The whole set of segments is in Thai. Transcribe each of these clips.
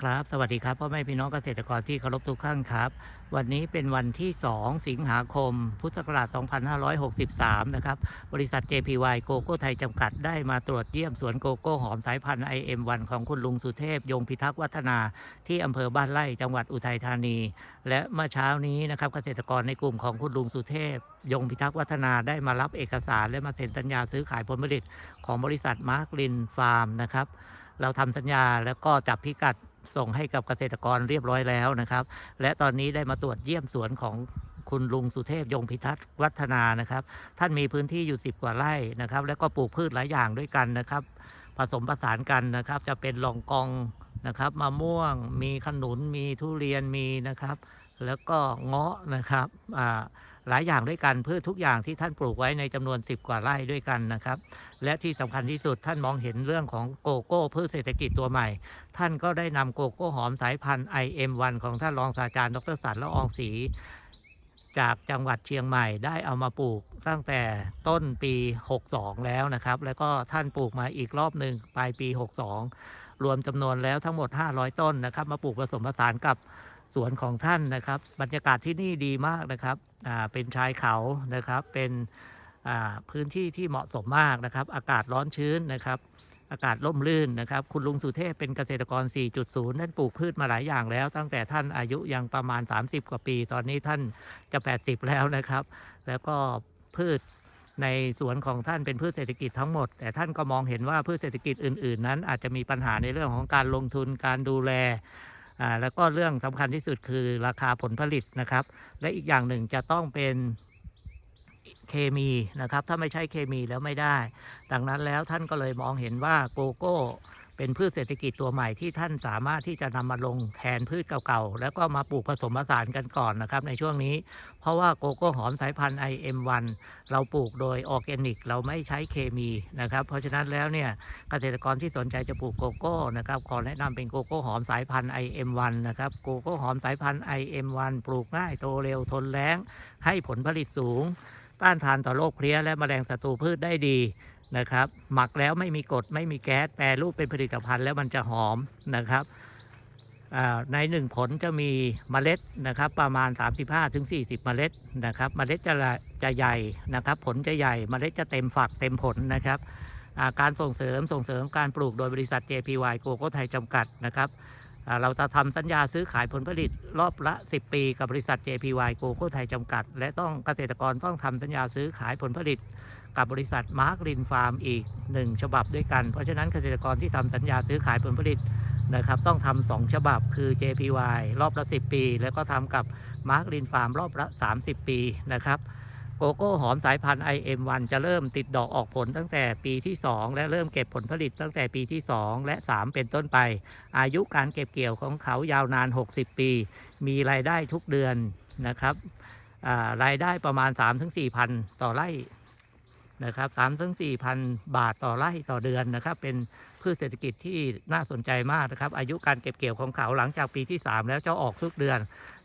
ครับสวัสดีครับพ่อแม่พี่น้องเกษตรกรที่เคารพทุกท่านครับ วันนี้เป็นวันที่ 2 สิงหาคม พุทธศักราช 2563 นะครับ บริษัท JPY โกโก้ไทยจำกัดได้มาตรวจเยี่ยมสวนโกโก้หอมสายพันธุ์ IM1 ของคุณลุงสุเทพ ยงพิทักษ์วัฒนา ที่อำเภอบ้านไร่จังหวัดอุทัยธานี และเมื่อเช้านี้นะครับเกษตรกรในกลุ่มของคุณลุงสุเทพ ยงพิทักษ์วัฒนาได้มารับเอกสารและมาเซ็นสัญญาซื้อขายผลผลิตของบริษัทมาร์กลินฟาร์มนะครับ เราทำสัญญาแล้วก็จับพิกัดส่งให้กับเกษตรกรเรียบร้อยแล้วนะครับ และตอนนี้ได้มาตรวจเยี่ยมสวนของคุณลุงสุเทพยงพิทักษ์วัฒนานะครับ ท่านมีพื้นที่อยู่ 10 กว่าไร่นะครับ แล้วก็ปลูกพืชหลายอย่างด้วยกันนะครับ ผสมผสานกันนะครับ จะเป็นลองกองนะครับมะม่วง มีขนุน มีทุเรียนมีนะครับ แล้วก็เงาะนะครับอ่า หลายอย่างด้วยกันพืชทุกอย่างที่ท่านปลูกไว้ในจำนวน 10 กว่าไร่ด้วยกันนะครับ และที่สำคัญที่สุดท่านมองเห็นเรื่องของโกโก้พืชเศรษฐกิจตัวใหม่ ท่านก็ได้นำโกโก้หอมสายพันธุ์ IM1 ของท่านรองศาสตราจารย์ดรสันละอองศรีจากจังหวัดเชียงใหม่ได้เอามาปลูกตั้งแต่ต้นปี 62 แล้วนะครับ แล้วก็ท่านปลูกมาอีกรอบหนึ่งปลายปี 62 รวมจำนวนแล้วทั้งหมด 500 ต้นนะครับ มาปลูกผสมผสานกับ สวนของท่านนะครับ บรรยากาศที่นี่ดีมากนะครับอ่าเป็นชายเขานะครับ เป็นอ่าพื้นที่ที่เหมาะสมมากนะครับ อากาศร้อนชื้นนะครับ อากาศร่มรื่นนะครับ คุณลุงสุเทพเป็นเกษตรกร 4.0 ท่านปลูกพืชมาหลายอย่างแล้ว ตั้งแต่ท่านอายุยังประมาณ 30 กว่าปี ตอนนี้ท่านจะ 80 แล้วนะครับ แล้วก็พืชในสวนของท่านเป็นพืชเศรษฐกิจทั้งหมด แต่ท่านก็มองเห็นว่าพืชเศรษฐกิจอื่น ๆ นั้นอาจจะมีปัญหาในเรื่องของการลงทุนการดูแล อ่าแล้วก็เรื่องสำคัญที่สุดคือราคาผลผลิตนะครับ และอีกอย่างหนึ่งจะต้องเป็นเคมีนะครับ ถ้าไม่ใช่เคมีแล้วไม่ได้ ดังนั้นแล้วท่านก็เลยมองเห็นว่าโกโก้ เป็นพืชเศรษฐกิจตัวใหม่ที่ท่านสามารถที่จะนำมาลงแทนพืชเก่าๆ แล้วก็มาปลูกผสมผสานกันก่อนนะครับในช่วงนี้ เพราะว่าโกโก้หอมสายพันธุ์ IM1 เราปลูกโดยออร์แกนิก เราไม่ใช้เคมีนะครับ เพราะฉะนั้นแล้วเนี่ยเกษตรกรที่สนใจจะปลูกโกโก้นะครับขอแนะนำเป็นโกโก้หอมสายพันธุ์ IM1 นะครับโกโก้หอมสายพันธุ์ IM1 ปลูกง่ายโตเร็วทนแล้ง ให้ผลผลิตสูง ต้านทานต่อโรคเพลี้ยและแมลงศัตรูพืชได้ดีนะครับ หมักแล้วไม่มีกรดไม่มีแก๊สแปรรูปเป็นผลิตภัณฑ์แล้วมันจะหอมนะครับในหนึ่งผลจะมีเมล็ดนะครับประมาณ 35-40 เมล็ดนะครับเมล็ดจะจะใหญ่นะครับ ผลจะใหญ่เมล็ดจะเต็มฝักเต็มผลนะครับการส่งเสริมส่งเสริมการปลูกโดยบริษัท JPY โกโก้ไทยจำกัดนะครับ เราจะทำสัญญาซื้อขายผลผลิตรอบละ 10 ปีกับบริษัท JPY โกโก้ไทยจำกัด และต้องเกษตรกรต้องทำสัญญาซื้อขายผลผลิต กับบริษัทมาร์กลินฟาร์มอีก 1 ฉบับด้วยกัน เพราะฉะนั้นเกษตรกรที่ทำสัญญาซื้อขายผลผลิตนะครับต้องทำสองฉบับคือ JPY รอบละ 10 ปี แล้วก็ทำกับมาร์กลินฟาร์มรอบละ 30 ปีนะครับ โกโก้หอมสายพันธุ์ IM1 จะเริ่มติดดอกออกผลตั้งแต่ปีที่ 2 และเริ่มเก็บผลผลิตตั้งแต่ปีที่ 2 และ 3 เป็นต้นไป อายุการเก็บเกี่ยวของเขายาวนาน 60 ปี มีรายได้ทุกเดือนนะครับรายได้ประมาณ 3-4พันต่อไร่นะครับ3ถึง4พันบาทต่อไร่ต่อเดือนนะครับ เป็นพืชเศรษฐกิจที่น่าสนใจมากนะครับ อายุการเก็บเกี่ยวของเขาหลังจากปีที่ 3 แล้วจะออกทุกเดือน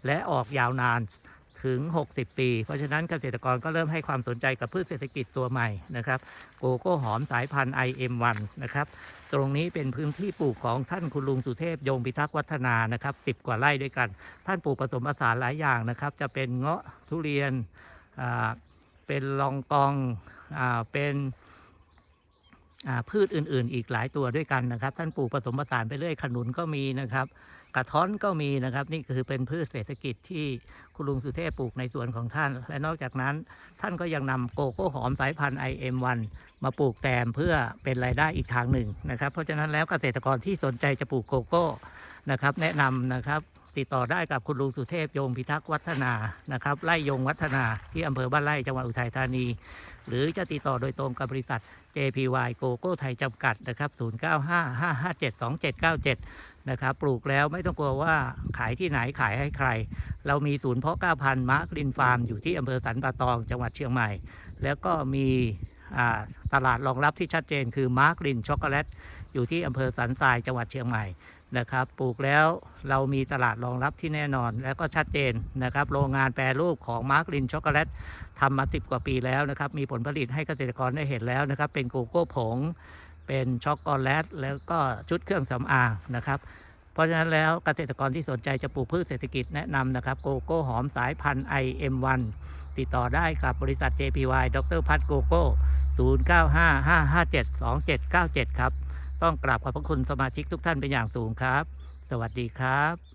และออกยาวนาน ถึง 60 ปี เพราะฉะนั้นเกษตรกรก็เริ่มให้ความสนใจกับพืชเศรษฐกิจตัวใหม่นะครับ โกโก้หอมสายพันธุ์ IM1 นะครับ ตรงนี้เป็นพื้นที่ปลูกของท่านคุณลุงสุเทพยงพิทักษ์วัฒนานะครับ10 กว่าไร่ด้วยกัน ท่านปลูกผสมผสานหลายอย่างนะครับ จะเป็นเงาะทุเรียนอ่าเป็นลองกองอ่าเป็น พืชอื่นๆ อีกหลายตัวด้วยกันนะครับ ท่านปลูกผสมผสานไปเรื่อยขนุนก็มีนะครับ กระท้อนก็มีนะครับ นี่คือเป็นพืชเศรษฐกิจที่คุณลุงสุเทพปลูกในสวนของท่าน และนอกจากนั้นท่านก็ยังนำโกโก้หอมสายพันธุ์ IM1 มาปลูกแซมเพื่อเป็นรายได้อีกทางหนึ่งนะครับ เพราะฉะนั้นแล้วเกษตรกรที่สนใจจะปลูกโกโก้นะครับ แนะนำนะครับ ติดต่อได้กับคุณลุงสุเทพยงพิทักษ์วัฒนานะครับไล่ยงวัฒนาที่อำเภอบ้านไร่จังหวัดอุทัยธานี หรือจะติดต่อโดยตรงกับบริษัท JPY โกโก้ไทยจำกัดนะครับ0955572797นะครับปลูกแล้วไม่ต้องกลัวว่าขายที่ไหนขายให้ใคร เรามีศูนย์เพาะก้าพันธุ์มาร์กลินฟาร์มอยู่ที่อำเภอสันป่าตองจังหวัดเชียงใหม่ แล้วก็มีตลาดรองรับที่ชัดเจนคือมาร์กลินช็อกโกแลตอยู่ที่อำเภอสันทรายจังหวัดเชียงใหม่ นะครับ ปลูกแล้วเรามีตลาดรองรับที่แน่นอน แล้วก็ชัดเจนนะครับ โรงงานแปรรูปของมาร์กลินช็อกโกแลตทำมา 10 กว่าปีแล้วนะครับ มีผลผลิตให้เกษตรกรได้เห็นแล้วนะครับ เป็นโกโก้ผง เป็นช็อกโกแลต แล้วก็ชุดเครื่องสำอางนะครับเพราะฉะนั้นแล้วเกษตรกรที่สนใจจะปลูกพืชเศรษฐกิจแนะนำนะครับ โกโก้หอมสายพันธุ์ IM1 ติดต่อได้กับบริษัท JPY ดรพัฒโกโก้ 0955572797 ครับ ต้องกราบขอบพระคุณสมาชิกทุกท่านเป็นอย่างสูงครับ สวัสดีครับ